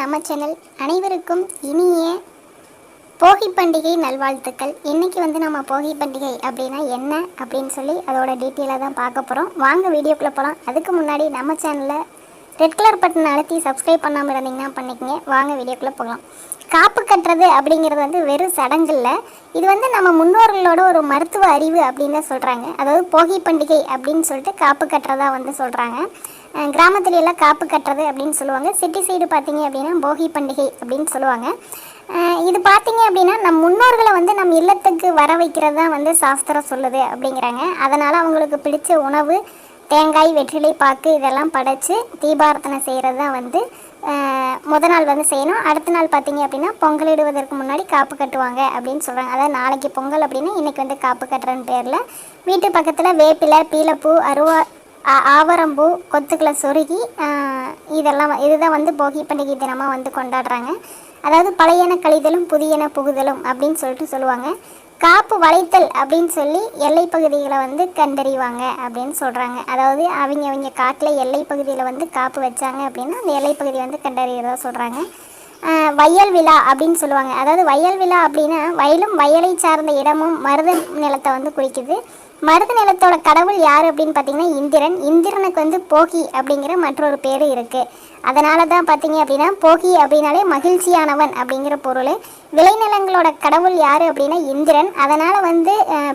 நம்ம சேனல் அனைவருக்கும் இனிய போகி பண்டிகை நல்வாழ்த்துக்கள். இன்றைக்கி வந்து நம்ம போகி பண்டிகை அப்படின்னா என்ன அப்படின்னு சொல்லி அதோட டீட்டெயிலாக தான் பார்க்க போகிறோம் வாங்க வீடியோக்குள்ளே போகலாம் அதுக்கு முன்னாடி நம்ம சேனலில் ரெட் கலர் பட்டன் அழுத்தி சப்ஸ்கிரைப் பண்ணாமல் இருந்தீங்கன்னா பண்ணிக்கங்க. வாங்க வீடியோக்குள்ளே போகலாம். காப்பு கட்டுறது அப்படிங்கிறது வந்து வெறும் இல்லை. இது வந்து நம்ம முன்னோர்களோட ஒரு மருத்துவ அறிவு அப்படின்னு தான் சொல்கிறாங்க அதாவது போகி பண்டிகை அப்படின்னு சொல்லிட்டு காப்பு கட்டுறதா வந்து சொல்கிறாங்க கிராமத்துல எல்லாம் காப்பு கட்டுறது அப்படின்னு சொல்லுவாங்க. சிட்டி சைடு பார்த்தீங்க அப்படின்னா போகி பண்டிகை அப்படின்னு சொல்லுவாங்க. இது பார்த்தீங்க அப்படின்னா நம் முன்னோர்களை வந்து நம் இல்லத்துக்கு வர வைக்கிறது தான் வந்து சாஸ்திரம் சொல்லுது அப்படிங்கிறாங்க. அதனால் அவங்களுக்கு பிடிச்ச உணவு தேங்காய் வெற்றிலை பாக்கு இதெல்லாம் படைச்சு தீபாரத்தனை செய்கிறது தான் வந்து முத நாள் வந்து செய்யணும். அடுத்த நாள் பார்த்தீங்க அப்படின்னா பொங்கலிடுவதற்கு முன்னாடி காப்பு கட்டுவாங்க அப்படின்னு சொல்கிறாங்க அதாவது நாளைக்கு பொங்கல் அப்படின்னா இன்றைக்கி வந்து காப்பு கட்டுறன்னு பேரில். வீட்டு பக்கத்தில் வேப்பிலை பீலப்பூ அருவா ஆவரம்பூ கொத்துக்களை சொருகி இதெல்லாம் இதுதான் வந்து போகி பண்டிகை தினமாக வந்து கொண்டாடுறாங்க. அதாவது பழையன கழிதலும் புதியன புகுதலும் அப்படின்னு சொல்லிட்டு சொல்லுவாங்க. காப்பு வளைத்தல் அப்படின்னு சொல்லி எல்லை பகுதிகளை வந்து கண்டறிவாங்க அப்படின்னு சொல்கிறாங்க அதாவது அவங்க அவங்க காட்டில் எல்லை பகுதியில் வந்து காப்பு வச்சாங்க அப்படின்னா அந்த எல்லை பகுதி வந்து கண்டறிகிறதா சொல்கிறாங்க வயல் விழா அப்படின்னு சொல்லுவாங்க. அதாவது வயல் விழா அப்படின்னா வயலும் வயலை சார்ந்த இடமும் மருத நிலத்தை வந்து குறிக்குது. மருத நிலத்தோட கடவுள் யார் அப்படின்னு பார்த்தீங்கன்னா இந்திரன். இந்திரனுக்கு வந்து போகி அப்படிங்கிற மற்றொரு பேர் இருக்குது அதனால தான் பார்த்தீங்க அப்படின்னா போகி அப்படின்னாலே மகிழ்ச்சியானவன் அப்படிங்கிற பொருள். விளைநிலங்களோட கடவுள் யார் அப்படின்னா இந்திரன். அதனால் வந்து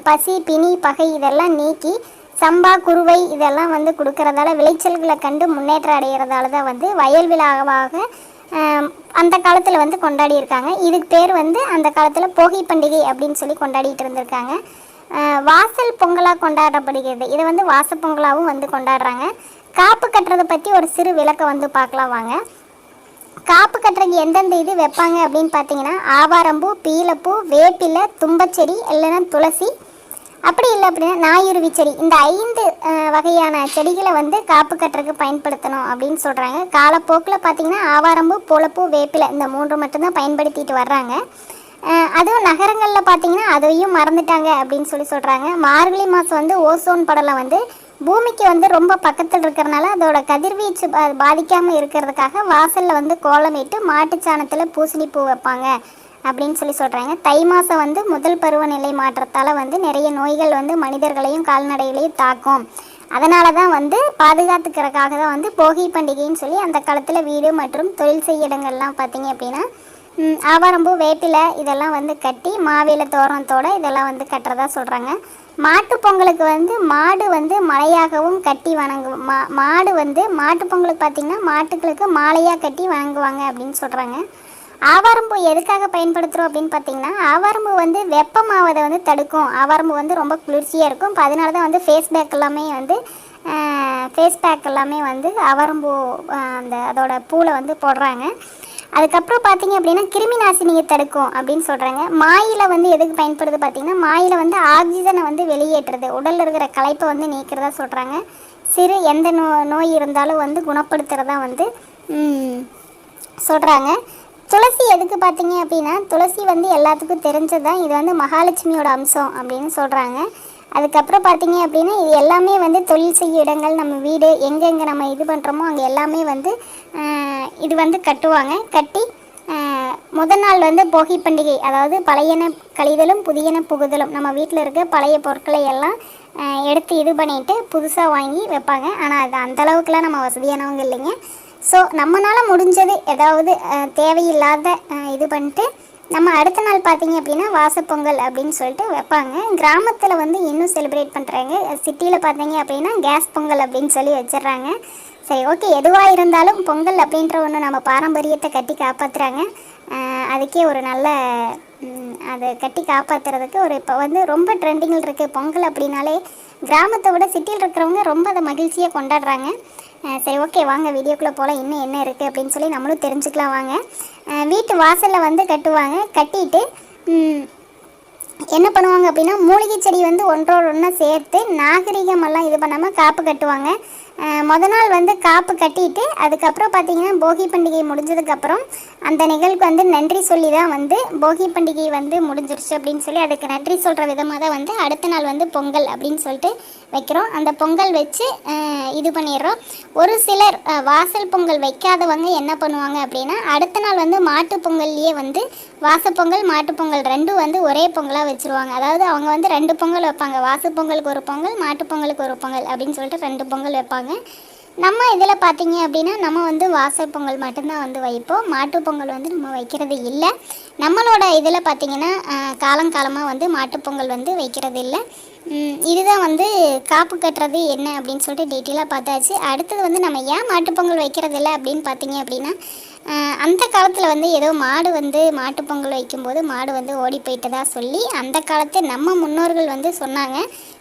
பசி பிணி பகை இதெல்லாம் நீக்கி சம்பா குருவை இதெல்லாம் வந்து கொடுக்கறதால விளைச்சல்களை கண்டு முன்னேற்றம் அடைகிறதால தான் வந்து வயல் விழாவாக அந்த காலத்தில் வந்து கொண்டாடி இருக்காங்க இதுக்கு பேர் வந்து அந்த காலத்தில் போகி பண்டிகை அப்படின்னு சொல்லி கொண்டாடிட்டு இருந்திருக்காங்க. வாசல் பொங்கலாக கொண்டாடப்படுகிறது. இதை வந்து வாச பொங்கலாகவும் வந்து கொண்டாடுறாங்க. காப்பு கட்டுறதை பற்றி ஒரு சிறு விளக்கம் வந்து பார்க்கலாம் வாங்க. காப்பு கட்டுறதுக்கு எந்தெந்த இது வைப்பாங்க அப்படின்னு பார்த்தீங்கன்னா ஆவாரம்பூ பீலப்பூ வேப்பிலை தும்பச்செடி இல்லைன்னா துளசி அப்படி இல்லை அப்படின்னா நாயுருவி செடி. இந்த ஐந்து வகையான செடிகளை வந்து காப்பு கட்டுறதுக்கு பயன்படுத்தணும் அப்படின்னு சொல்கிறாங்க காலப்போக்கில் பார்த்தீங்கன்னா ஆவாரம்பூ புலப்பூ வேப்பிலை இந்த மூன்று மட்டும்தான் பயன்படுத்திட்டு வர்றாங்க. அதுவும் நகரங்களில் பார்த்தீங்கன்னா அதையும் மறந்துட்டாங்க அப்படின்னு சொல்லி சொல்கிறாங்க மார்கழி மாதம் வந்து ஓசோன் படலம் வந்து பூமிக்கு வந்து ரொம்ப பக்கத்தில் இருக்கிறனால அதோட கதிர்வீச்சு பா பாதிக்காமல் இருக்கிறதுக்காக வாசலில் வந்து கோலமிட்டு மாட்டுச்சாணத்தில் பூசணி பூ வைப்பாங்க. அப்படின்னு சொல்லி சொல்கிறாங்க தை மாதம் வந்து முதல் பருவநிலை மாற்றத்தால் வந்து நிறைய நோய்கள் வந்து மனிதர்களையும் கால்நடைகளையும் தாக்கும். அதனால தான் வந்து பாதுகாத்துக்கிறதுக்காக தான் வந்து போகி பண்டிகைன்னு சொல்லி அந்த காலத்தில் வீடு மற்றும் தொழில் செய்ய இடங்கள்லாம் பார்த்தீங்க அப்படின்னா ம், ஆவாரம்பூ வேப்பிலை இதெல்லாம் வந்து கட்டி மாவில தோரணத்தோடு இதெல்லாம் வந்து கட்டுறதா சொல்கிறாங்க மாட்டு பொங்கலுக்கு வந்து மாடு வந்து மலையாகவும் கட்டி வணங்கு மா மாடு வந்து மாட்டு பொங்கலுக்கு பார்த்திங்கன்னா மாட்டுக்களுக்கு மாலையாக கட்டி வணங்குவாங்க அப்படின்னு சொல்கிறாங்க ஆவாரம்பூ எதுக்காக பயன்படுத்துகிறோம் அப்படின்னு பார்த்தீங்கன்னா ஆவாரம்பூ வந்து வெப்பமாவதை வந்து தடுக்கும். ஆவாரம்பூ வந்து ரொம்ப குளிர்ச்சியாக இருக்கும். இப்போ அதனால தான் வந்து ஃபேஸ் பேக் எல்லாமே வந்து ஃபேஸ் பேக் எல்லாமே வந்து ஆவாரம்பூ அந்த அதோட பூவில் வந்து போடுறாங்க. அதுக்கப்புறம் பார்த்தீங்க அப்படின்னா கிருமி நாசினியை தடுக்கும் அப்படின்னு சொல்கிறாங்க மாயில வந்து எதுக்கு பயன்படுது பார்த்தீங்கன்னா மாயில வந்து ஆக்சிஜனை வந்து வெளியேற்றுறது. உடலில் இருக்கிற களைப்பை வந்து நீக்கிறதா சொல்கிறாங்க சிறு எந்த நோ நோய் இருந்தாலும் வந்து குணப்படுத்துகிறதா வந்து சொல்கிறாங்க துளசி எதுக்கு பார்த்தீங்க அப்படின்னா துளசி வந்து எல்லாத்துக்கும் தெரிஞ்சது தான் இது வந்து மகாலட்சுமியோட அம்சம் அப்படின்னு சொல்கிறாங்க அதுக்கப்புறம் பார்த்தீங்க அப்படின்னா இது எல்லாமே வந்து தொழில் செய்ய இடங்கள் நம்ம வீடு எங்கெங்கே நம்ம இது பண்ணுறோமோ அங்கே எல்லாமே வந்து இது வந்து கட்டுவாங்க. கட்டி முதல் நாள் வந்து போகி பண்டிகை அதாவது பழையன கழிதலும் புதியன புகுதலும் நம்ம வீட்டில் இருக்க பழைய பொருட்களை எல்லாம் எடுத்து இது பண்ணிட்டு புதுசாக வாங்கி வைப்பாங்க. ஆனால் அது அந்தளவுக்குலாம் நம்ம வசதியானவங்க இல்லைங்க. ஸோ நம்மளால் முடிஞ்சது ஏதாவது தேவையில்லாத இது பண்ணிட்டு நம்ம அடுத்த நாள் பார்த்தீங்க அப்படின்னா வாசப்பொங்கல் அப்படின்னு சொல்லிட்டு வைப்பாங்க. கிராமத்தில் வந்து இன்னும் செலிப்ரேட் பண்ணுறாங்க சிட்டியில் பார்த்தீங்க அப்படின்னா கேஸ் பொங்கல் அப்படின்னு சொல்லி வச்சிடுறாங்க. சரி ஓகே எதுவாக இருந்தாலும் பொங்கல் அப்படின்ற ஒன்று நம்ம பாரம்பரியத்தை கட்டி காப்பாற்றுறாங்க அதுக்கே ஒரு நல்ல அதை கட்டி காப்பாற்றுறதுக்கு ஒரு இப்போ வந்து ரொம்ப ட்ரெண்டிங்கில் இருக்குது பொங்கல் அப்படின்னாலே கிராமத்தை விட சிட்டியில் இருக்கிறவங்க ரொம்ப அதை மகிழ்ச்சியாக கொண்டாடுறாங்க. சரி ஓகே வாங்க வீடியோக்குள்ளே போகலாம் இன்னும் என்ன இருக்குது அப்படின்னு சொல்லி நம்மளும் தெரிஞ்சுக்கலாம் வாங்க. வீட்டு வாசலில் வந்து கட்டுவாங்க. கட்டிட்டு என்ன பண்ணுவாங்க அப்படின்னா மூலிகை செடி வந்து ஒன்றோடு ஒன்றா சேர்த்து நாகரிகமெல்லாம் இது பண்ணாமல் காப்பு கட்டுவாங்க. அஹ் முத நாள் வந்து காப்பு கட்டிட்டு அதுக்கப்புறம் பார்த்தீங்கன்னா போகி பண்டிகை முடிஞ்சதுக்கப்புறம் அந்த நிகழ்வுக்கு வந்து நன்றி சொல்லி தான் வந்து போகி பண்டிகை வந்து முடிஞ்சிருச்சு அப்படின்னு சொல்லி அதுக்கு நன்றி சொல்கிற விதமாக தான் வந்து அடுத்த நாள் வந்து பொங்கல் அப்படின்னு சொல்லிட்டு வைக்கிறோம். அந்த பொங்கல் வச்சு இது பண்ணிடுறோம். ஒரு சிலர் வாசல் பொங்கல் வைக்காதவங்க என்ன பண்ணுவாங்க அப்படின்னா அடுத்த நாள் வந்து மாட்டு பொங்கல்லையே வந்து வாசப்பொங்கல் மாட்டு பொங்கல் ரெண்டும் வந்து ஒரே பொங்கலாக வச்சுருவாங்க. அதாவது அவங்க வந்து ரெண்டு பொங்கல் வைப்பாங்க. வாசப்பொங்கலுக்கு ஒரு பொங்கல் மாட்டு பொங்கலுக்கு ஒரு பொங்கல் அப்படின்னு சொல்லிட்டு ரெண்டு பொங்கல் வைப்பாங்க. நம்ம இதில் பார்த்தீங்க அப்படின்னா நம்ம வந்து வாசல் பொங்கல் மட்டும்தான் வந்து வைப்போம். மாட்டுப் பொங்கல் வந்து நம்ம வைக்கிறது இல்லை. நம்மளோட இதில் பார்த்தீங்கன்னா காலங்காலமாக வந்து மாட்டுப்பொங்கல் வந்து வைக்கிறது இல்லை. இதுதான் வந்து காப்பு கட்டுறது என்ன அப்படின்னு சொல்லிட்டு டீட்டெயிலாக பார்த்தாச்சு. அடுத்தது வந்து நம்ம ஏன் மாட்டுப் பொங்கல் வைக்கிறது இல்லை அப்படின்னு பார்த்தீங்க அப்படின்னா அந்த காலத்தில் வந்து ஏதோ மாடு வந்து மாட்டுப்பொங்கல் வைக்கும்போது மாடு வந்து ஓடி போயிட்டதா சொல்லி அந்த காலத்து நம்ம முன்னோர்கள் வந்து சொன்னாங்க.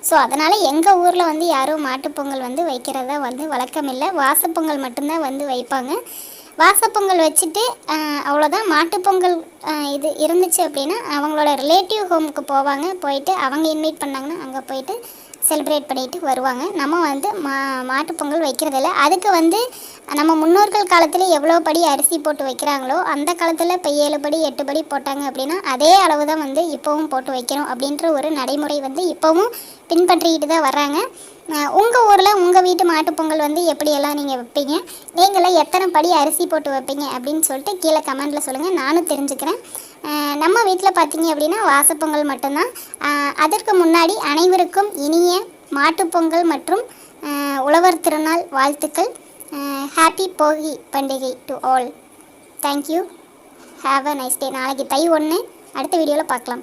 ஸோ அதனால் எங்கள் ஊரில் வந்து யாரும் மாட்டுப்பொங்கல் வந்து வைக்கிறதா வந்து வழக்கம் இல்லை. வாசப்பொங்கல் மட்டும்தான் வந்து வைப்பாங்க. வாசப்பொங்கல் வச்சுட்டு அவ்வளோதான் மாட்டுப்பொங்கல் இது இருந்துச்சு அப்படின்னா அவங்களோட ரிலேட்டிவ் ஹோமுக்கு போவாங்க. போயிட்டு அவங்க இன்வைட் பண்ணாங்கன்னா அங்கே போயிட்டு செலிப்ரேட் பண்ணிட்டு வருவாங்க. நம்ம வந்து மா மாட்டுப்பொங்கல் வைக்கிறதில்ல. அதுக்கு வந்து நம்ம முன்னோர்கள் காலத்தில் எவ்வளோ படி அரிசி போட்டு வைக்கிறாங்களோ அந்த காலத்தில் இப்போ ஏழு படி எட்டு படி போட்டாங்க அப்படின்னா அதே அளவு தான் வந்து இப்போவும் போட்டு வைக்கிறோம் அப்படின்ற ஒரு நடைமுறை வந்து இப்போவும் பின்பற்றிக்கிட்டு தான் வர்றாங்க. உங்கள் ஊரில் உங்கள் வீட்டு மாட்டுப் பொங்கல் வந்து எப்படியெல்லாம் நீங்கள் வைப்பீங்க? நீங்களாம் எத்தனை படி அரிசி போட்டு வைப்பீங்க? அப்படின்னு சொல்லிட்டு கீழே கமெண்ட்டில் சொல்லுங்கள் நானும் தெரிஞ்சுக்கிறேன். நம்ம வீட்டில் பார்த்தீங்க அப்படின்னா வாசப்பொங்கல் மட்டும்தான். அதற்கு முன்னாடி அனைவருக்கும் இனிய மாட்டுப் பொங்கல் மற்றும் உழவர் திருநாள் வாழ்த்துக்கள். ஹாப்பி போகி பண்டிகை to all thank you have a nice day நாளைக்கு தை ஒன்று அடுத்த வீடியோவில் பார்க்கலாம்.